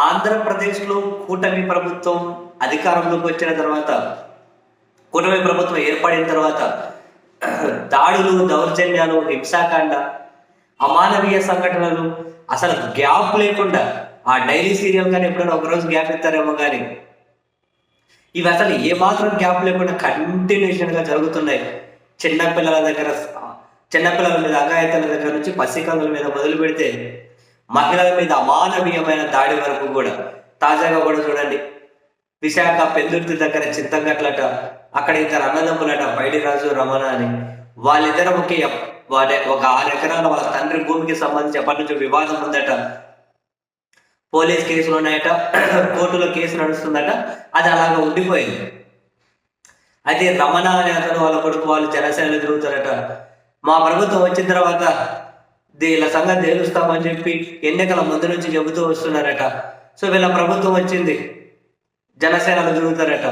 ఆంధ్రప్రదేశ్లో కూటమి ప్రభుత్వం అధికారంలోకి వచ్చిన తర్వాత కూటమి ప్రభుత్వం ఏర్పడిన తర్వాత దాడులు దౌర్జన్యాలు హింసాకాండ అమానవీయ సంఘటనలు అసలు గ్యాప్ లేకుండా ఆ డైలీ సీరియల్ కానీ ఎప్పుడైనా ఒకరోజు గ్యాప్ ఇస్తారేమో కానీ ఇవి అసలు ఏమాత్రం గ్యాప్ లేకుండా కంటిన్యూషన్గా జరుగుతున్నాయి. చిన్నపిల్లల దగ్గర చిన్నపిల్లల మీద అఘాయితల దగ్గర నుంచి పసికందుల మీద మొదలు పెడితే మహిళల మీద అమానవీయమైన దాడి వరకు కూడా తాజాగా కూడా చూడండి. విశాఖ పెందుర్తి దగ్గర చిత్తంగట్లట అక్కడ ఇద్దరు అన్నదమ్ములట రాజు రమణ అని. వాళ్ళిద్దరు ఒకే వాడే ఒక ఆరు ఎకరాల వాళ్ళ తండ్రి భూమికి సంబంధించి ఎప్పటి నుంచి వివాదం ఉందట. పోలీస్ కేసులు ఉన్నాయట కోర్టులో కేసు నడుస్తుందట అది అలాగ ఉండిపోయింది. అయితే రమణ అనే అతను వాళ్ళ కొడుకు వాళ్ళు జనసేన తిరుగుతారట. మా ప్రభుత్వం వచ్చిన తర్వాత వీళ్ళ సంగతి తేలుస్తామని చెప్పి ఎన్నికల ముందు నుంచి చెబుతూ వస్తున్నారట. సో వీళ్ళ ప్రభుత్వం వచ్చింది. జనసేనలు తిరుగుతారట.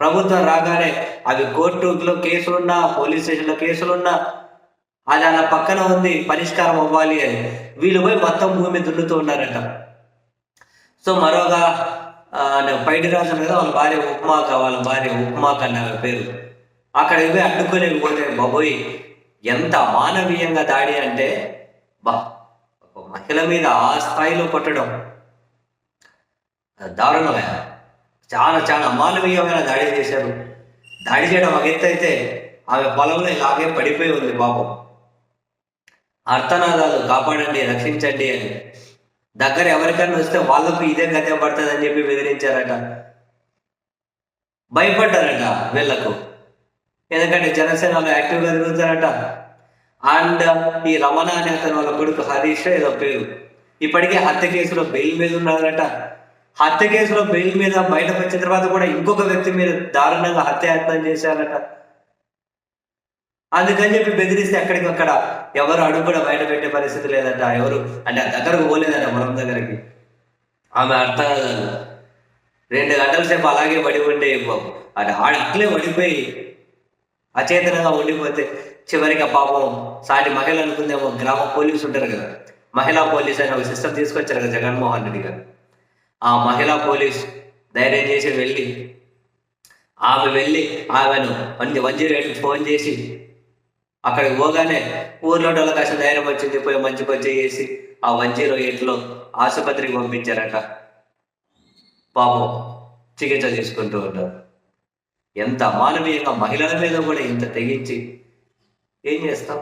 ప్రభుత్వం రాగానే అవి కోర్టులో కేసులున్నా పోలీస్ స్టేషన్లో కేసులున్నా అది అలా పక్కన ఉంది పరిష్కారం అవ్వాలి అని. వీళ్ళు పోయి మొత్తం భూమి దున్నుతూ ఉన్నారట. సో మరోగా ఆ, పైడి రాజు కదా వాళ్ళ భార్య ఉప్మాక వాళ్ళ భార్య ఉప్మాక అన్న పేరు. అక్కడ పోయి అడ్డుకోలేకపోతే బాబోయ్ ఎంత మానవీయంగా దాడి అంటే బా ఒక మహిళ మీద ఆ స్థాయిలో కొట్టడం దారుణమైన చాలా చాలా అమానవీయమైన దాడి చేశారు. దాడి చేయడం ఒక ఎత్తు అయితే ఆమె పొలంలో ఇలాగే పడిపోయి ఉంది పాపం. అర్థనాదాలు కాపాడండి రక్షించండి అని. దగ్గర ఎవరికైనా వస్తే వాళ్ళకు ఇదే గతే పడుతుంది అని చెప్పి బెదిరించారట. భయపడ్డారట వీళ్ళకు. ఎందుకంటే జనసేనలో యాక్టివ్గా తిరుగుతారట. అండ్ uh, ఈ రమణ అనే అతను వాళ్ళ కొడుకు హరీష్ ఏదో పేరు. ఇప్పటికే హత్య కేసులో బెయిల్ మీద ఉన్నారట. హత్య కేసులో బెయిల్ మీద బయటకు వచ్చిన తర్వాత కూడా ఇంకొక వ్యక్తి మీద దారుణంగా హత్యాయత్నం చేశారట. అందుకని చెప్పి బెదిరిస్తే ఎక్కడికక్కడ ఎవరు అడుగు కూడా బయట పెట్టే పరిస్థితి లేదంట. ఎవరు? అంటే ఆ దగ్గరకు పోలేదంట మనం దగ్గరికి. ఆమె అర్థం రెండు గంటల సేపు అలాగే పడి ఉండే అంటే ఆడ అట్లే పడిపోయి అచేతనంగా ఉండిపోతే చివరికి పాపం సాటి మహిళ అనుకుందేమో గ్రామ పోలీసు ఉంటారు కదా. మహిళా పోలీస్ అని ఒక సిస్టమ్ తీసుకొచ్చారు కదా జగన్మోహన్ రెడ్డి గారు. ఆ మహిళా పోలీస్ ధైర్యం చేసి వెళ్ళి ఆమె వెళ్ళి ఆమెను మంచి వన్ జీరో ఎయిట్కి ఫోన్ చేసి అక్కడికి పోగానే ఊర్లో వాళ్ళకి కాస్త ధైర్యం వచ్చింది పోయి మంచి పని చేసి ఆ వన్ జీరో ఎయిట్లో ఆసుపత్రికి పంపించారట. పాపం చికిత్స తీసుకుంటూ ఉంటారు ఎంత అమానవీయంగా మహిళల మీద కూడా ఇంత తెగించి ఏం చేస్తాం